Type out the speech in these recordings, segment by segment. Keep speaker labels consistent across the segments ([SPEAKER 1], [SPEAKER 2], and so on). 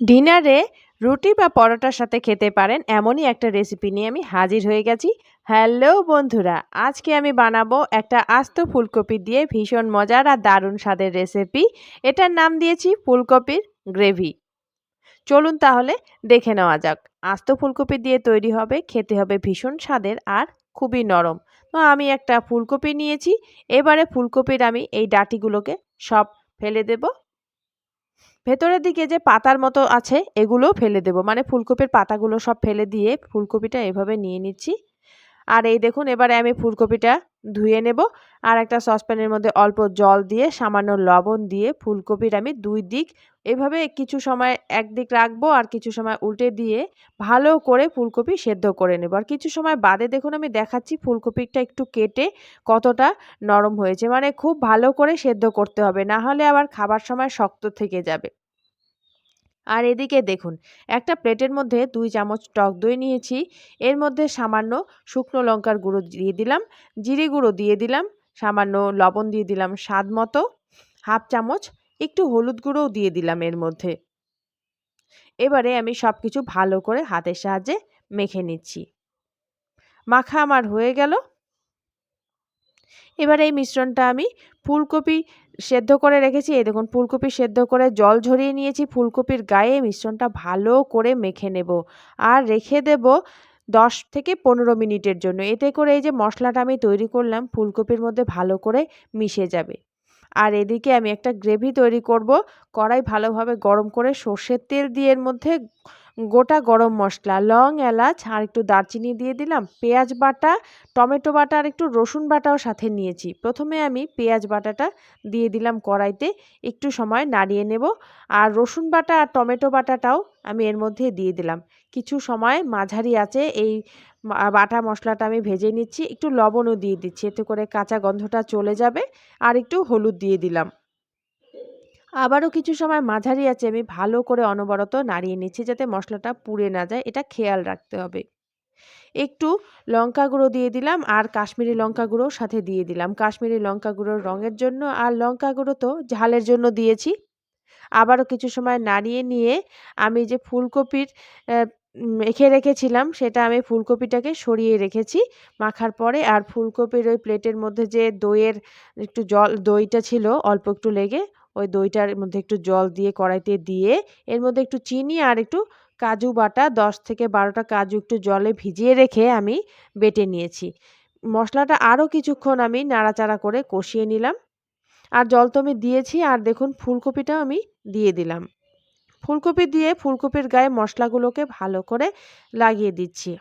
[SPEAKER 1] ডিনারে রুটি বা পরোটার সাথে খেতে পারেন এমনই একটা রেসিপি নিয়ে আমি হাজির হয়ে গেছি। হ্যালো বন্ধুরা, আজকে আমি বানাবো একটা আস্ত ফুলকপি দিয়ে ভীষণ মজার আর দারুণ স্বাদের রেসিপি। এটার নাম দিয়েছি ফুলকপির গ্রেভি। চলুন তাহলে দেখে নেওয়া যাক। আস্ত ফুলকপি দিয়ে তৈরি হবে, খেতে হবে ভীষণ স্বাদের আর খুবই নরম। তো আমি একটা ফুলকপি নিয়েছি, এবারে ফুলকপির আমি এই ডাটিগুলোকে সব ফেলে দেবো। ভেতরের দিকে যে পাতার মতো আছে এগুলো ফেলে দেবো। মানে ফুলকপির পাতাগুলো সব ফেলে দিয়ে ফুলকপিটা এভাবে নিয়ে নিচ্ছি। আর এই দেখুন, এবারে আমি ফুলকপিটা ধুয়ে নেব আর একটা সসপ্যানের মধ্যে অল্প জল দিয়ে, সামান্য লবণ দিয়ে ফুলকপির আমি দুই দিক এভাবে কিছু সময় একদিক রাখব আর কিছু সময় উল্টে দিয়ে ভালো করে ফুলকপি সেদ্ধ করে নেব। আর কিছু সময় বাদে দেখুন, আমি দেখাচ্ছি ফুলকপিটা একটু কেটে কতটা নরম হয়েছে। মানে খুব ভালো করে সেদ্ধ করতে হবে, না হলে আবার খাবার সময় শক্ত থেকে যাবে। আর এদিকে দেখুন, একটা প্লেটের মধ্যে দুই চামচ টক দই নিয়েছি। এর মধ্যে সামান্য শুকনো লঙ্কার গুঁড়ো দিয়ে দিলাম, জিরে গুঁড়ো দিয়ে দিলাম, সামান্য লবণ দিয়ে দিলাম স্বাদ মতো, হাফ চামচ একটু হলুদ গুঁড়োও দিয়ে দিলাম এর মধ্যে। এবারে আমি সব কিছু ভালো করে হাতের সাহায্যে মেখে নিচ্ছি। মাখা আমার হয়ে গেল। এবার এই মিশ্রণটা আমি ফুলকপি সেদ্ধ করে রেখেছি। এই দেখুন, ফুলকপি সেদ্ধ করে জল ঝরিয়ে নিয়েছি। ফুলকপির গায়ে মিশ্রণটা ভালো করে মেখে নেব আর রেখে দেব দশ থেকে পনেরো মিনিটের জন্য। এতে করে এই যে মশলাটা আমি তৈরি করলাম, ফুলকপির মধ্যে ভালো করে মিশে যাবে। আর এদিকে আমি একটা গ্রেভি তৈরি করব। কড়াই ভালোভাবে গরম করে সর্ষের তেল দিয়ে এর মধ্যে গোটা গরম মশলা, লং এলাচ আর একটু দারচিনি দিয়ে দিলাম, পেঁয়াজ বাটা, টমেটো বাটা আর একটু রসুন বাটাও সাথে নিয়েছি। প্রথমে আমি পেঁয়াজ বাটাটা দিয়ে দিলাম কড়াইতে, একটু সময় নাড়িয়ে নেব আর রসুন বাটা আর টমেটো বাটাটাও আমি এর মধ্যে দিয়ে দিলাম। কিছু সময় মাঝারি আছে এই বাটা মশলাটা আমি ভেজে নিচ্ছি, একটু লবণও দিয়ে দিচ্ছি, এতে করে কাঁচা গন্ধটা চলে যাবে আর একটু হলুদ দিয়ে দিলাম। আবারও কিছু সময় মাঝারি আছে আমি ভালো করে অনবরত নাড়িয়ে নিচ্ছি যাতে মশলাটা পুড়ে না যায়। এটা খেয়াল রাখতে হবে। একটু লঙ্কা গুঁড়ো দিয়ে দিলাম আর কাশ্মীরি লঙ্কা গুঁড়ো সাথে দিয়ে দিলাম। কাশ্মীরি লঙ্কা গুঁড়োর রঙের জন্য আর লঙ্কা গুঁড়ো তো ঝালের জন্য দিয়েছি। আবারও কিছু সময় নাড়িয়ে নিয়ে আমি যে ফুলকপির মেখে রেখেছিলাম সেটা আমি ফুলকপিটাকে সরিয়ে রেখেছি মাখার পরে আর ফুলকপির ওই প্লেটের মধ্যে যে দইয়ের একটু জল, দইটা ছিল অল্প একটু লেগে ওই দইটার মধ্যে একটু জল দিয়ে কড়াইতে দিয়ে, এর মধ্যে একটু চিনি আর একটু কাজু বাটা, দশ থেকে বারোটা কাজু একটু জলে ভিজিয়ে রেখে আমি বেটে নিয়েছি। মশলাটা আরও কিছুক্ষণ আমি নাড়াচাড়া করে কষিয়ে নিলাম। আর জল তো আমি দিয়েছি আর দেখুন ফুলকপিটাও আমি দিয়ে দিলাম। ফুলকপি দিয়ে ফুলকপির গায়ে মশলাগুলোকে ভালো করে লাগিয়ে দিচ্ছি।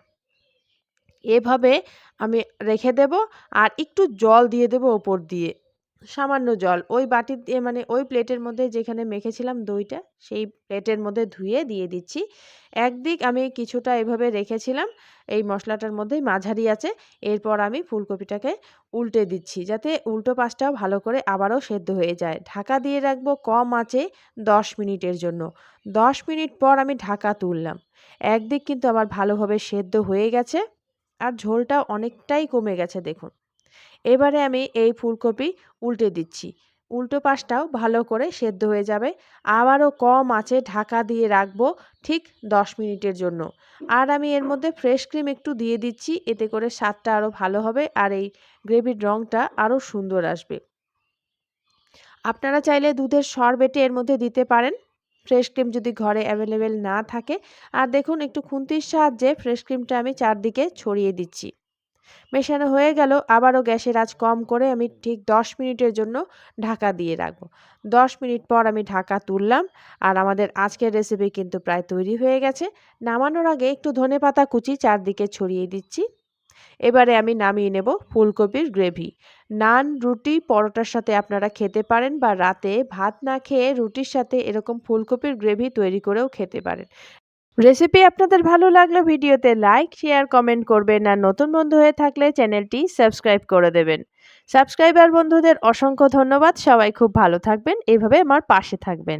[SPEAKER 1] এভাবে আমি রেখে দেব আর একটু জল দিয়ে দেব ওপর দিয়ে। সামান্য জল। ওই বাটি দিয়ে মানে ওই প্লেটের মধ্যে যেখানে মেখেছিলাম দইটা, সেই প্লেটের মধ্যে ধুয়ে দিয়ে দিচ্ছি। একদিক আমি কিছুটা এভাবে রেখেছিলাম, এই মশলাটার মধ্যেই মাঝারি আছে। এরপর আমি ফুলকপিটাকে উল্টে দিচ্ছি, যাতে উল্টো পাশটাও ভালো করে আবারও সেদ্ধ হয়ে যায়। ঢাকা দিয়ে রাখব কম আঁচে দশ মিনিটের জন্য। দশ মিনিট পর আমি ঢাকা তুললাম। একদিক কিন্তু আমার ভালোভাবে সেদ্ধ হয়ে গেছে, আর ঝোলটা অনেকটাই কমে গেছে, দেখুন। এবারে আমি এই ফুলকপি উল্টে দিচ্ছি। উল্টো পাশটাও ভালো করে সেদ্ধ হয়ে যাবে। আবারও কম আছে ঢাকা দিয়ে রাখব ঠিক দশ মিনিটের জন্য। আর আমি এর মধ্যে ফ্রেশ ক্রিম একটু দিয়ে দিচ্ছি, এতে করে স্বাদটা আরও ভালো হবে আর এই গ্রেভির রঙটা আরও সুন্দর আসবে। আপনারা চাইলে দুধের সর বেটে এর মধ্যে দিতে পারেন। ফ্রেশ ক্রিম যদি ঘরে অ্যাভেলেবেল না থাকে। আর দেখুন একটু খুন্তির সাহায্যে ফ্রেশ ক্রিমটা আমি চারদিকে ছড়িয়ে দিচ্ছি। মেশানো হয়ে গেল। আবারও গ্যাসের আঁচ কম করে আমি ঠিক দশ মিনিটের জন্য ঢাকা দিয়ে রাখব। দশ মিনিট পর আমি ঢাকা তুললাম আর আমাদের আজকের রেসিপি কিন্তু প্রায় তৈরি হয়ে গেছে। নামানোর আগে একটু ধনে পাতা কুচি চারদিকে ছড়িয়ে দিচ্ছি। এবারে আমি নামিয়ে নেব ফুলকপির গ্রেভি। নান, রুটি, পরোটার সাথে আপনারা খেতে পারেন বা রাতে ভাত না খেয়ে রুটির সাথে এরকম ফুলকপির গ্রেভি তৈরি করেও খেতে পারেন। রেসিপি আপনাদের ভালো লাগলে ভিডিওতে লাইক শেয়ার কমেন্ট করবেন আর নতুন বন্ধু হয়ে থাকলে চ্যানেলটি সাবস্ক্রাইব করে দেবেন। সাবস্ক্রাইবার বন্ধুদের অসংখ্য ধন্যবাদ। সবাই খুব ভালো থাকবেন। এভাবে আমার পাশে থাকবেন।